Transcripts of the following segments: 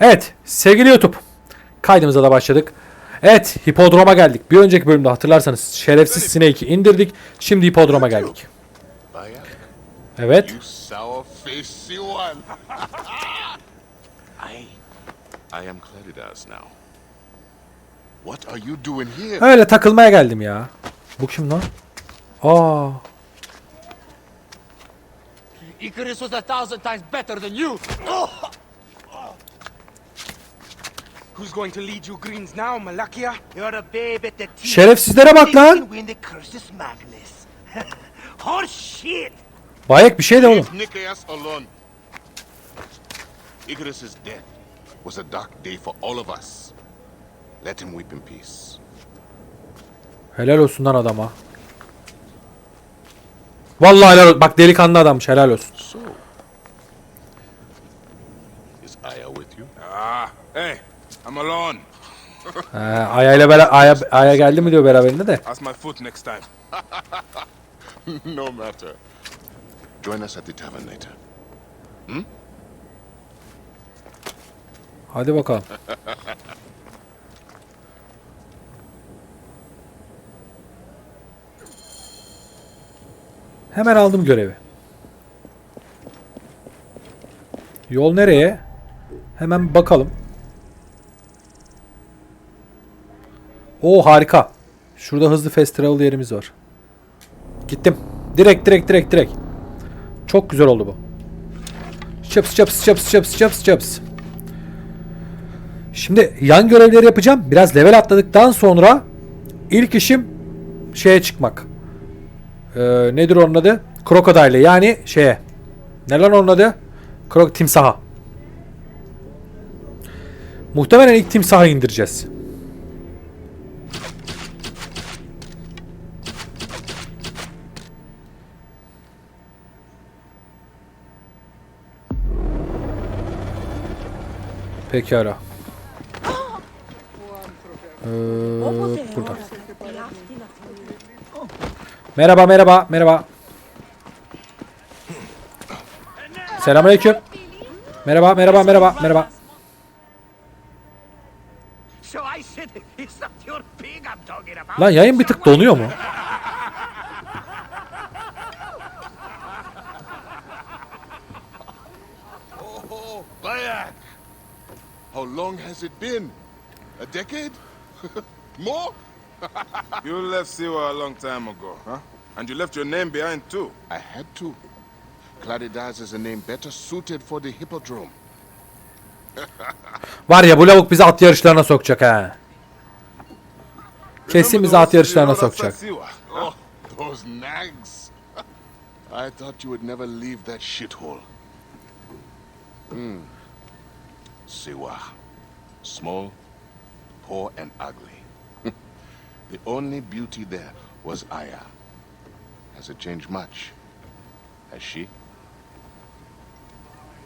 Evet sevgili YouTube. Kaydımıza da başladık. Evet hipodroma geldik. Bir önceki bölümde hatırlarsanız şerefsiz Snake'i indirdik. Şimdi hipodroma geldik. Evet. you sour face Siwan. I, I am Claridas now. What are you doing here? Öyle takılmaya geldim ya. Bu kim lan? Aa, Icarus was a thousand times better than you. Who's going to lead you greens now, Malakia? You're a babe at the teeth. şerefsizlere bak lan. can win the curse's madness. Horse shit! Bayek bir şey de oğlum. Nikias alone. Icarus's death was a dark day for all of us. Let him weep in peace. Helal olsun lan adama. Vallahi helal olsun. Bak delikanlı adammış helal olsun. So, is Aya with you? Ah, hey, I'm alone. Ee, Aya ile bera Aya, Aya geldi mi diyor beraberinde de. Ask my foot next time. no matter. Join us at the tavern later. Hadi bakalım. Hemen aldım görevi. Yol nereye? Hemen bakalım. Oo harika. Şurada hızlı fast travel yerimiz var. Gittim. Direkt direkt direkt direkt. Çok güzel oldu bu. Çıps çıps çıps çıps çıps çıps. Şimdi yan görevleri yapacağım. Biraz level atladıktan sonra ilk işim şeye çıkmak. Ee, nedir onun adı? Krokodile yani şeye. Ne lan onun adı? Krok timsaha. Muhtemelen ilk timsahı indireceğiz. Pekala. Ee, burada. Merhaba merhaba merhaba. Selamünaleyküm. Merhaba merhaba merhaba merhaba. Lan yayın bir tık donuyor mu? Oh, Bayak! How long has it been? A decade? More? You left Siwa a long time ago, huh? And you left your name behind too. I had to. Claridas is a name better suited for the hippodrome. Var ya bu lavuk bizi at yarışlarına sokacak ha. Kesin bizi at yarışlarına sokacak. Oh, those nags! I thought you would never leave that shithole. Hmm. Siwa. Small, poor, and ugly. the only beauty there was Aya. Has it changed much? Has she?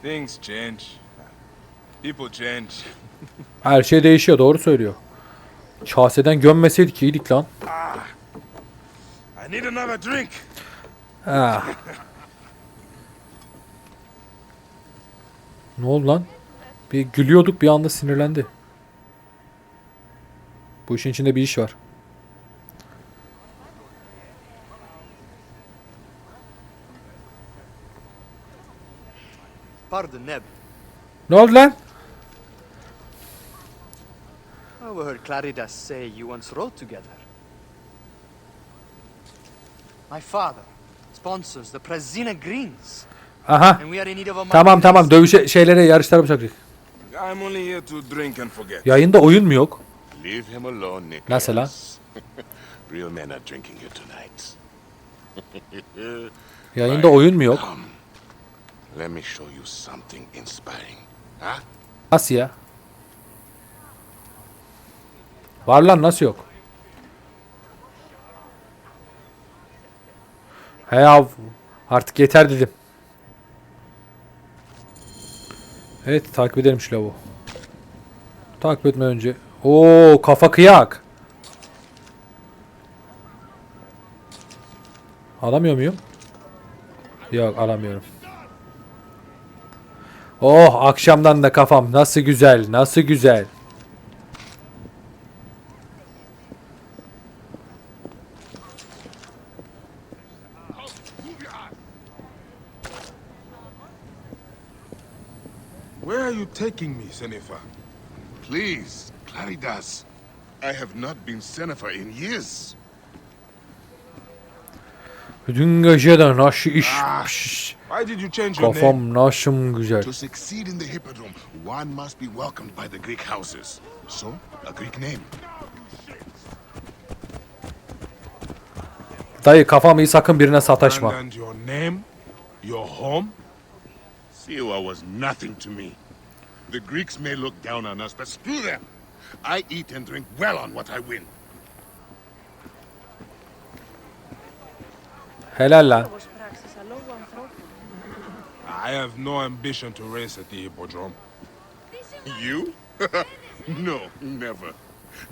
Things change. People change. Her şey değişiyor doğru söylüyor. Kaseden gömmeseydik iyiydik lan. I need another drink. Ah. Ne oldu lan? Bir gülüyorduk bir anda sinirlendi. Bu işin içinde bir iş var. Pardon, Neb. Ne oldu lan? I overheard Claridas say you once rode together. My father sponsors the Prezina Greens, Aha. and we are in need of a Tamam tamam dövüşe şeylere yarışlara bıraktık. I'm only here to drink and forget. Yayında oyun mu yok? Leave him alone, Nick. Mesela? Real men are drinking here tonight. Yayında oyun mu yok? Let me show you something inspiring. Huh? Nasıl ya? Var lan nasıl yok? He ya artık yeter dedim. Evet takip edelim şu lavuğu. Takip etme önce. Oo kafa kıyak. Alamıyor muyum? Yok alamıyorum. Oh akşamdan da kafam nasıl güzel nasıl güzel. Where are you taking me, Senefa? Please, Claridas. I have not been Senefer in years. Dün gece de nasıl işmiş. Why did you change your name? Kafam nasıl güzel. To succeed in the Hippodrome, one must be welcomed by the Greek houses. So, a Greek name. Dayı kafamı sakın birine sataşma. And, and your name? Your home? Siwa was nothing to me. The Greeks may look down on us, but screw them! I eat and drink well on what I win. Helala. I have no ambition to race at the hippodrome. You? no, never.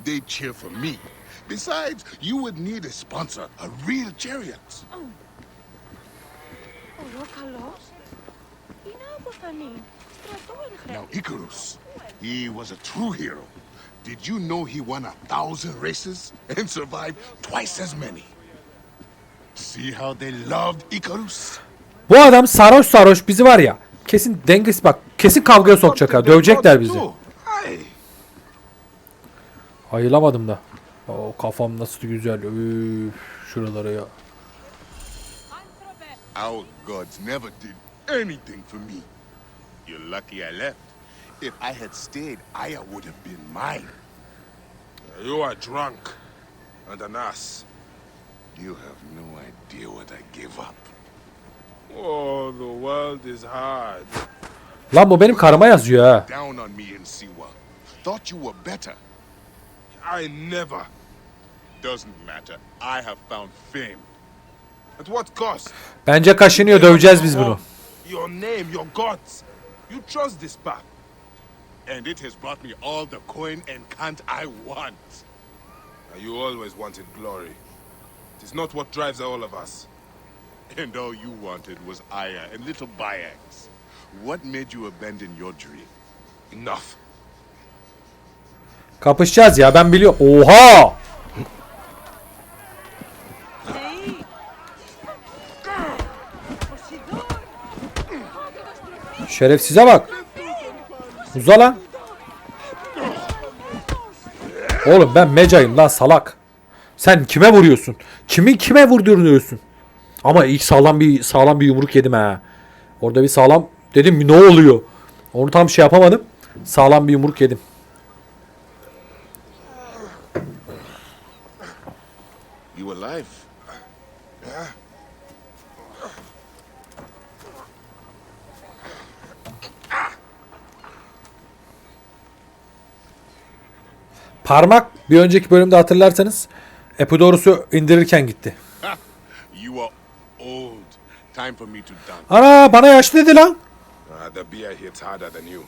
They cheer for me. Besides, you would need a sponsor, a real chariot. Oh. Oh, Now, Icarus, he was a true hero. Did you know he won a thousand races and survived twice as many? See how they loved Icarus? Bu adam sarhoş sarhoş bizi var ya. Kesin Dengis bak kesin kavgaya sokacak ha. Dövecekler bizi. Ayılamadım da. O kafam nasıl güzel. Üf, şuralara ya. Our gods never did anything for me. You're lucky I left. If I had stayed, Aya would have been mine. you are drunk and an ass. You have no idea what I gave up. Oh, the world is hard. Lan bu benim karıma yazıyor ha. Down on me in Siwa. Thought you were better. I never. Doesn't matter. I have found fame. At what cost? Bence kaşınıyor döveceğiz biz bunu. Your name, your gods. You trust this path. And it has brought me all the coin and cant I want. And you always wanted glory. It is not what drives all of us. And all you wanted was Aya and little Bayags. What made you abandon your dream? Enough. Kapışacağız ya ben biliyorum. Oha! Şerefsize bak. Uza lan. Oğlum ben mecayım lan salak. Sen kime vuruyorsun? Kimin kime vurduruyorsun? Ama ilk sağlam bir sağlam bir yumruk yedim ha. Orada bir sağlam dedim ne oluyor? Onu tam şey yapamadım. Sağlam bir yumruk yedim. You alive? Parmak bir önceki bölümde hatırlarsanız Epidorus'u indirirken gitti. Ana bana yaşlı dedi lan. Ah, the beer hits harder than you.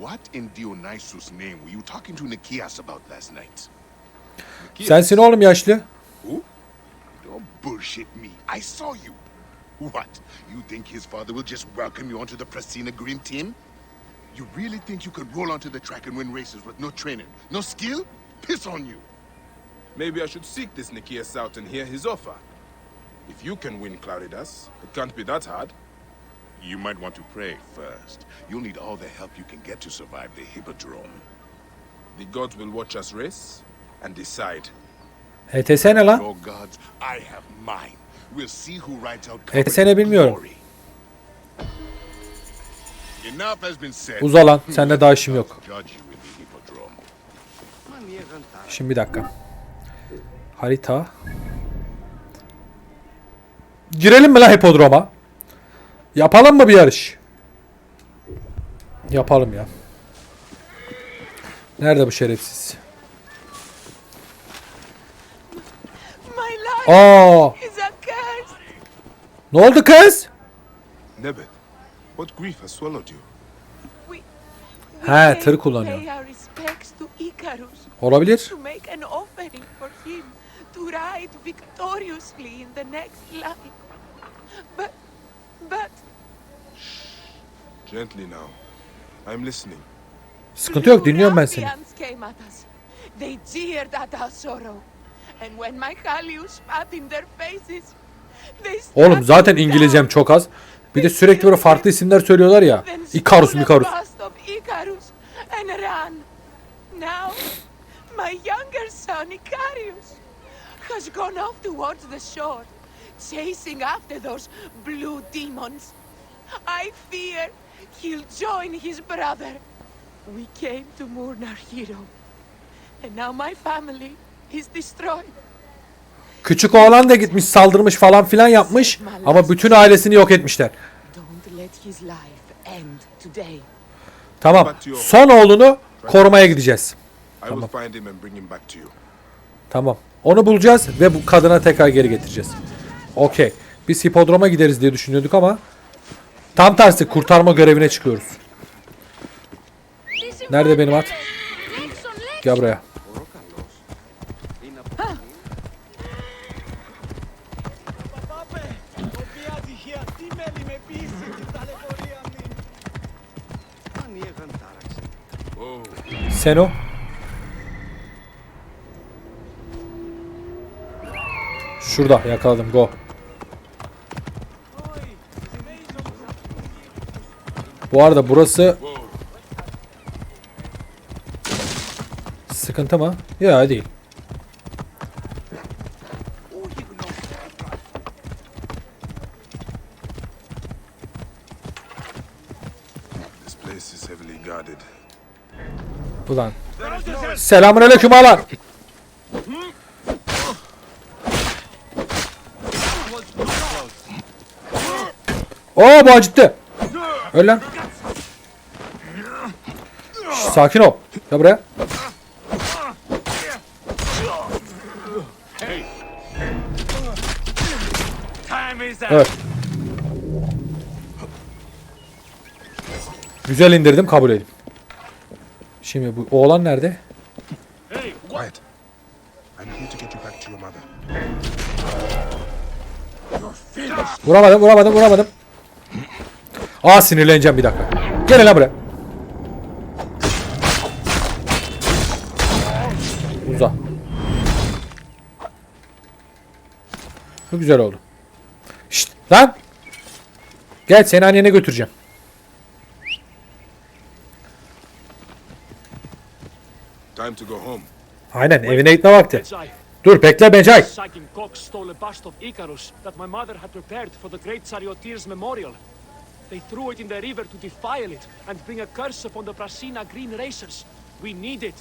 What in Dionysus' name were you talking to Nikias about last night? Sensin oğlum yaşlı. Who? Don't bullshit me. I saw you. What? You think his father will just welcome you onto the Prasina Green team? You really think you could roll onto the track and win races with no training, no skill? Piss on you. Maybe I should seek this Nikias out and hear his offer. If you can win Claridas, it can't be that hard. You might want to pray first. You'll need all the help you can get to survive the Hippodrome. The gods will watch us race and decide. HTS ne lan? Your gods, I have mine. We'll see who rides out Evet, covered bilmiyorum. glory. Uza lan. Seninle daha işim yok. Şimdi bir dakika. Harita. Girelim mi lan hipodroma? Yapalım mı bir yarış? Yapalım ya. Nerede bu şerefsiz? Aa, ne oldu kız? Nebet, what grief has swallowed you? He, tır kullanıyor. Olabilir. to make an offering for him, to ride victoriously in the next life. But, but, Gently now. I'm listening. Sıkıntı yok dinliyorum ben seni. Came at us. They jeered at our sorrow. And when my Halius spat in their faces, they Oğlum zaten İngilizcem çok az. Bir de sürekli böyle farklı isimler söylüyorlar ya. Ikarus, stole Mikarus. the bust of Icarus and ran. Now, my younger son Icarius has gone off towards the shore, chasing after those blue demons. I fear he'll join his brother. We came to mourn our hero, and now my family is destroyed. Küçük oğlan da gitmiş saldırmış falan filan yapmış. Ama bütün ailesini yok etmişler. Tamam. Son oğlunu korumaya gideceğiz. You. Tamam. Onu bulacağız ve bu kadına tekrar geri getireceğiz. Okey. Biz hipodroma gideriz diye düşünüyorduk ama tam tersi kurtarma görevine çıkıyoruz. Nerede benim at? Gel buraya. Sen o. Şurada yakaladım. Go. Bu arada burası sıkıntı mı? Ya değil. Ulan. Selamünaleyküm ağalar. Oo bu acıttı. Öl lan. Sakin ol. Gel buraya. Evet. Güzel indirdim kabul edin. Şimdi bu oğlan nerede? Quiet. I'm here to get you back to your mother. Vuramadım, vuramadım, vuramadım. Aa sinirleneceğim bir dakika. Gel lan buraya. Uza. Bu güzel oldu. Şşt lan. Gel seni annene götüreceğim. Time to go home. Aynen evine gitme vakti. Dur bekle Becay. Cox stole a bust of Icarus that my mother had prepared for the great charioteer's memorial. They threw it in the river to defile it and bring a curse upon the Brasina Green Racers. We need it.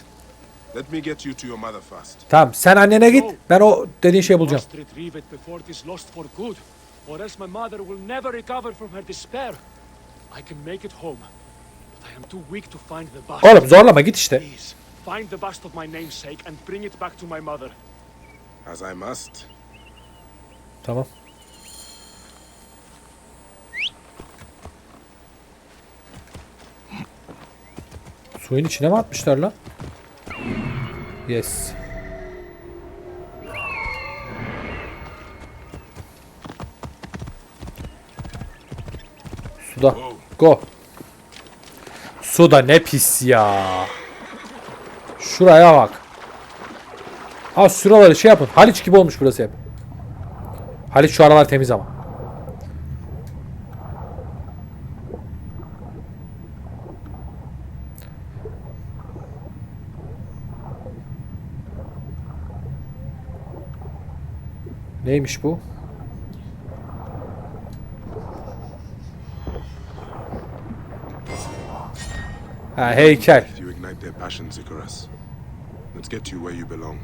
Let me get you to your mother first. Tamam sen annene git. Ben o dediğin şeyi bulacağım. Must retrieve it before it is lost for good, or else my mother will never recover from her despair. I can make it home, but I am too weak to find the bust. Oğlum zorlama git işte. Please, find the bust of my namesake and bring it back to my mother. As I must. Tamam. Suyun içine mi atmışlar lan? Yes. Suda. Go. Suda ne pis ya. Şuraya bak. Ha şuraları şey yapın. Haliç gibi olmuş burası hep. Haliç şu aralar temiz ama. Neymiş bu? Ha heykel. Let's get you where you belong.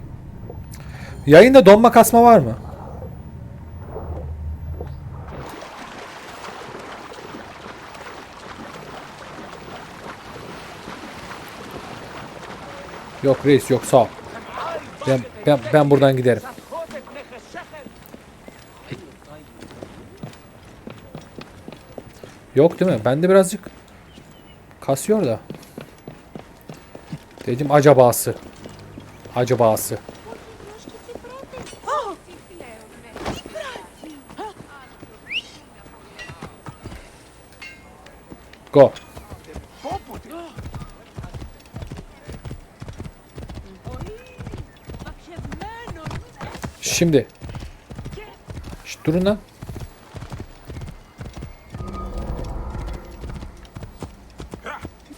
Yayında donma kasma var mı? Yok reis yok sağ ol. Ben, ben, ben buradan giderim. Yok değil mi? Bende birazcık kasıyor da. Dedim acabası. Acabası. Go. Şimdi. Şşt, durun lan.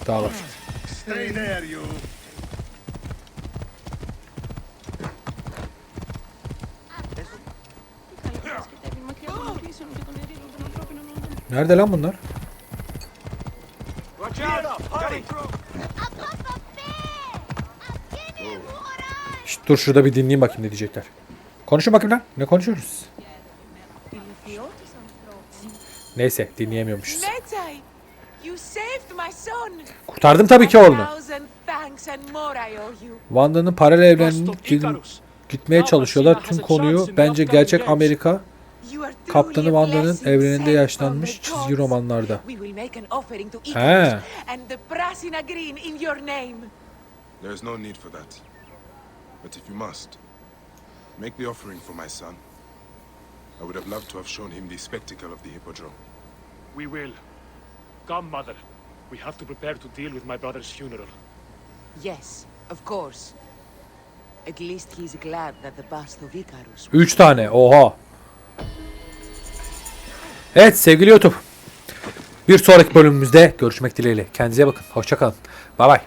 Var. Stay there, you. Nerede lan bunlar? Şşt, dur şurada bir dinleyeyim bakayım ne diyecekler. Konuşun bakayım lan. Ne konuşuyoruz? Neyse dinleyemiyormuşuz. Kurtardım tabii ki oğlunu. Wanda'nın paralel evrenine gitmeye çalışıyorlar. Tüm konuyu bence gerçek Amerika Kaptanı Wanda'nın evreninde yaşlanmış the çizgi romanlarda. We will make an offering to He. Icarus and the Brasina Green in your name. There is no need for that. But if you must, make the offering for my son. I would have loved to have shown him the spectacle of the hippodrome. We will. Come, mother. We have to prepare to deal with my brother's funeral. Yes, of course. At least he's glad that the bust of Icarus 3 tane. Oha. Evet sevgili YouTube. Bir sonraki bölümümüzde görüşmek dileğiyle. Kendinize bakın. Hoşçakalın. Bay bay.